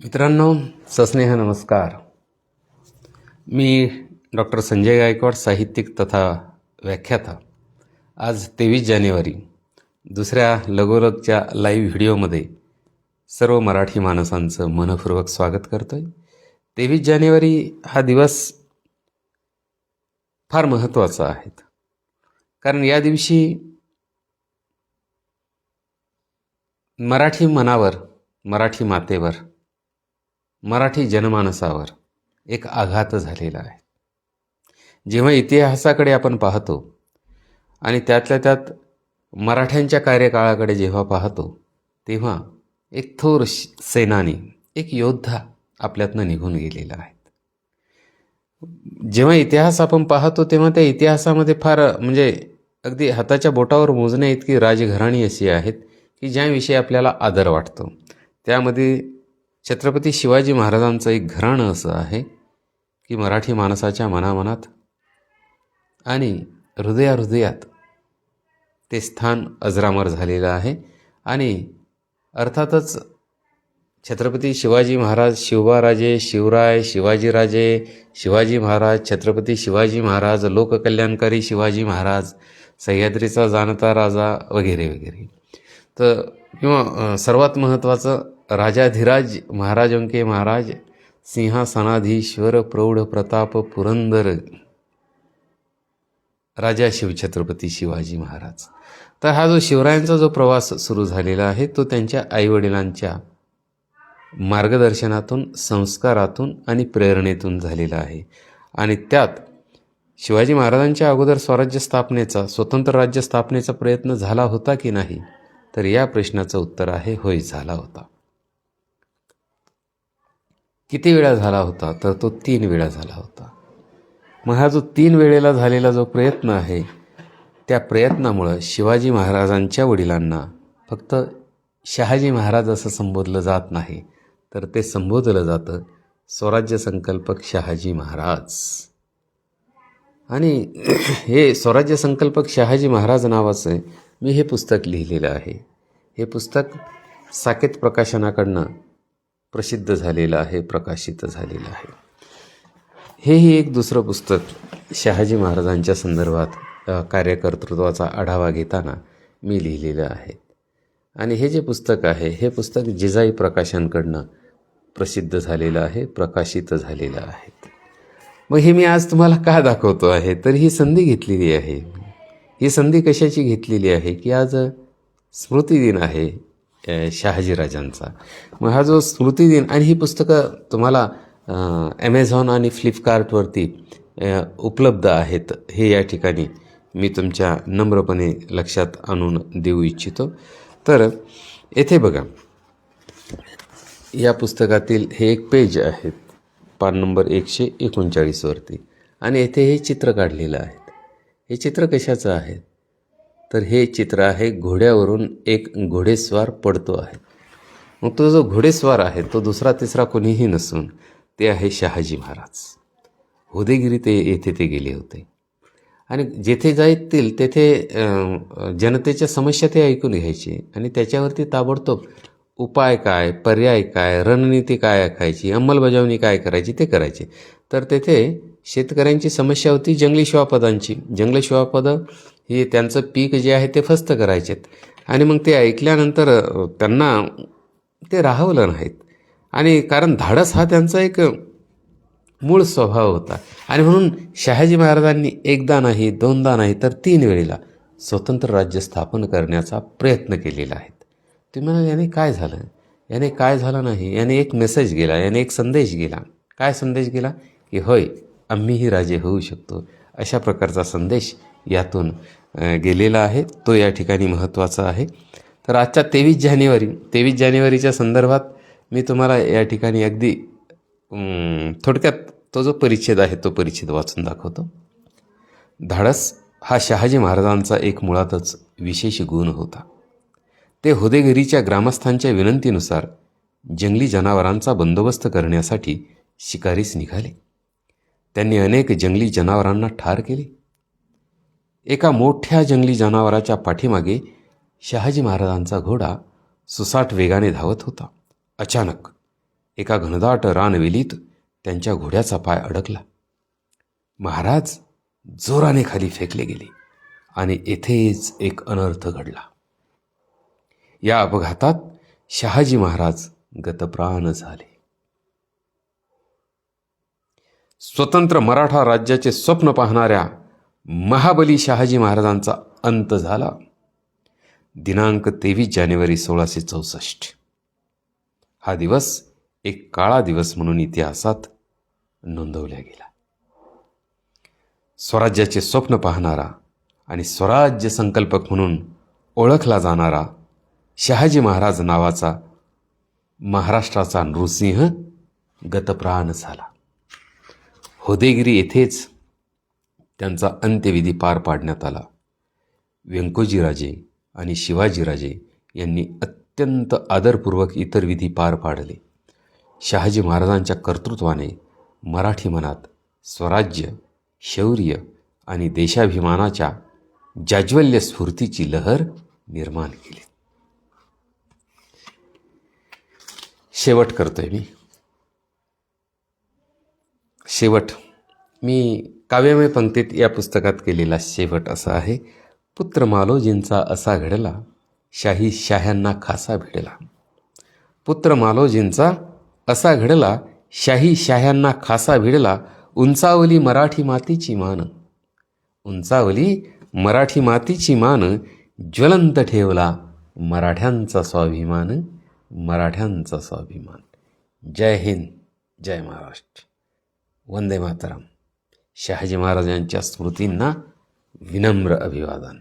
मित्रांनो सस्नेह नमस्कार. मी डॉक्टर संजय गायकवाड साहित्यिक तथा व्याख्याता. आज तेवीस जानेवारी दुसऱ्या लगोलगच्या लाईव्ह व्हिडिओमध्ये सर्व मराठी माणसांचं मनपूर्वक स्वागत करतो आहे तेवीस जानेवारी हा दिवस फार महत्त्वाचा आहे. कारण या दिवशी मराठी मनावर मराठी मातेवर मराठी जनमानसावर एक आघात झालेला आहे. जेव्हा इतिहासाकडे आपण पाहतो आणि त्यातल्या त्यात मराठ्यांच्या कार्यकाळाकडे जेव्हा पाहतो तेव्हा एक थोर श- सेनानी एक योद्धा आपल्यातनं निघून गेलेला आहे. जेव्हा इतिहास आपण पाहतो तेव्हा त्या इतिहासामध्ये फार म्हणजे अगदी हाताच्या बोटावर मोजण्या इतकी राजघराणी अशी आहेत की ज्याविषयी आपल्याला आदर वाटतो. त्यामध्ये छत्रपती शिवाजी महाराजांचं एक घराणं असं आहे की मराठी माणसाच्या मनामनात आणि हृदयाहृदयात ते स्थान अजरामर झालेलं आहे. आणि अर्थातच छत्रपती शिवाजी महाराज शिवबाराजे शिवराय शिवाजीराजे शिवाजी महाराज छत्रपती शिवाजी महाराज लोककल्याणकारी शिवाजी महाराज सह्याद्रीचा जाणता राजा वगैरे वगैरे. तर किंवा सर्वात महत्त्वाचं राजाधिराज महाराजंके महाराज सिंहासनाधीश्वर प्रौढ प्रताप पुरंदर राजा शिवछत्रपती शिवाजी महाराज. तर हा जो शिवरायांचा जो प्रवास सुरू झालेला आहे तो त्यांच्या आईवडिलांच्या मार्गदर्शनातून संस्कारातून आणि प्रेरणेतून झालेला आहे. आणि त्यात शिवाजी महाराजांच्या अगोदर स्वराज्य स्थापनेचा स्वतंत्र राज्य स्थापनेचा प्रयत्न झाला होता की नाही तर या प्रश्नाचं उत्तर आहे होय झाला होता. किती वेळा झाला होता? तर तो तीन वेळा झाला होता. मग हा जो तीन वेळेला झालेला जो प्रयत्न आहे त्या प्रयत्नामुळं शिवाजी महाराजांच्या वडिलांना फक्त शहाजी महाराज असं संबोधलं जात नाही तर ते संबोधलं जातं स्वराज्य संकल्पक शहाजी महाराज. आणि हे स्वराज्य संकल्पक शहाजी महाराज नावाचं मी हे पुस्तक लिहिलेलं आहे. हे पुस्तक साकेत प्रकाशनाकडनं प्रसिद्ध झालेलं आहे प्रकाशित झालेलं आहे. हेही एक दुसरं पुस्तक शहाजी महाराजांच्या संदर्भात कार्यकर्तृत्वाचा आढावा घेताना मी लिहिलेलं आहे. आणि हे जे पुस्तक आहे हे पुस्तक जिजाई प्रकाशनकडनं प्रसिद्ध झालेलं आहे प्रकाशित झालेलं आहे. मग हे मी आज तुम्हाला का दाखवतो आहे? तर ही संधी घेतलेली आहे. ही संधी कशाची घेतलेली आहे? की आज स्मृतिदिन आहे शहाजीराजांचा. मग हा जो स्मृतिदिन आणि ही पुस्तकं तुम्हाला ॲमेझॉन आणि फ्लिपकार्टवरती उपलब्ध आहेत हे या ठिकाणी मी तुमच्या नम्रपणे लक्षात आणून देऊ इच्छितो. तर येथे बघा. या पुस्तकातील हे एक पेज आहे पान नंबर एकशे एकोणचाळीसवरती. आणि येथे हे चित्र काढलेलं आहे. हे चित्र कशाचं आहे? तर हे चित्र आहे घोड्यावरून एक घोडेस्वार पडतो आहे. मग तो जो घोडेस्वार आहे तो दुसरा तिसरा कोणीही नसून ते आहे शहाजी महाराज. उदयगिरी ते येथे ते गेले होते. आणि जेथे जायतील तेथे जनतेच्या समस्या ते ऐकून घ्यायचे आणि त्याच्यावरती ताबडतोब उपाय काय पर्याय काय रणनीती काय आखायची अंमलबजावणी काय करायची ते करायचे. तर तेथे शेतकऱ्यांची समस्या होती जंगली शिवापदांची. जंगली शिवापदं हे त्यांचं पीक जे आहे ते फस्त करायचेत. आणि मग ते ऐकल्यानंतर त्यांना ते राहवलं नाहीत. आणि कारण धाडस हा त्यांचा एक मूळ स्वभाव होता. आणि म्हणून शहाजी महाराजांनी एकदा नाही दोनदा नाही तर तीन वेळेला स्वतंत्र राज्य स्थापन करण्याचा प्रयत्न केलेला आहे. तुम्ही म्हणाल याने काय झालं? याने काय झालं नाही? याने एक मेसेज गेला याने एक संदेश गेला. काय संदेश गेला? की होय आम्हीही राजे होऊ शकतो. अशा प्रकारचा संदेश यातून गेलेला आहे. तो या ठिकाणी महत्त्वाचा आहे. तर आजच्या तेवीस जानेवारी तेवीस जानेवारीच्या संदर्भात मी तुम्हाला या ठिकाणी अगदी थोडक्यात तो जो परिच्छेद आहे तो परिच्छेद वाचून दाखवतो. धाडस हा शहाजी महाराजांचा एक मुळातच विशेष गुण होता. ते होदेगिरीच्या ग्रामस्थांच्या विनंतीनुसार जंगली जनावरांचा बंदोबस्त करण्यासाठी शिकारीस निघाले. त्यांनी अनेक जंगली जनावरांना ठार केले. एका मोठ्या जंगली जनावराच्या पाठीमागे शहाजी महाराजांचा घोडा सुसाट वेगाने धावत होता. अचानक एका घनदाट रानवेलीत त्यांच्या घोड्याचा पाय अडकला. महाराज जोराने खाली फेकले गेले आणि येथेच एक अनर्थ घडला. या अपघातात शहाजी महाराज गतप्राण झाले. स्वतंत्र मराठा राज्याचे स्वप्न पाहणाऱ्या महाबली शहाजी महाराजांचा अंत झाला. दिनांक तेवीस जानेवारी सोळाशे चौसष्ट. हा दिवस एक काळा दिवस म्हणून इतिहासात नोंदवला गेला. स्वराज्याचे स्वप्न पाहणारा आणि स्वराज्य संकल्पक म्हणून ओळखला जाणारा शहाजी महाराज नावाचा महाराष्ट्राचा नृसिंह गतप्राण झाला. होदेगिरी येथेच त्यांचा अंत्यविधी पार पाडण्यात आला. व्यंकोजीराजे आणि शिवाजीराजे यांनी अत्यंत आदरपूर्वक इतर विधी पार पाडले. शहाजी महाराजांच्या कर्तृत्वाने मराठी मनात स्वराज्य शौर्य आणि देशाभिमानाच्या जाज्वल्य स्फूर्तीची लहर निर्माण केली. शेवट करतोय मी. शेवट मी काव्यमय पंक्तीत या पुस्तकात केलेला शेवट असा आहे. पुत्र मालोजींचा असा घडला शाही शाह्यांना खासा भिडला. पुत्र मालोजींचा असा घडला शाही शाह्यांना खासा भिडला उंचावली मराठी मातीची मान. उंचावली मराठी मातीची मान ज्वलंत ठेवला मराठ्यांचा स्वाभिमान मराठ्यांचा स्वाभिमान. जय हिंद जय महाराष्ट्र. वंदे मातरम. शहाजी महाराजांच्या स्मृतींना विनम्र अभिवादन.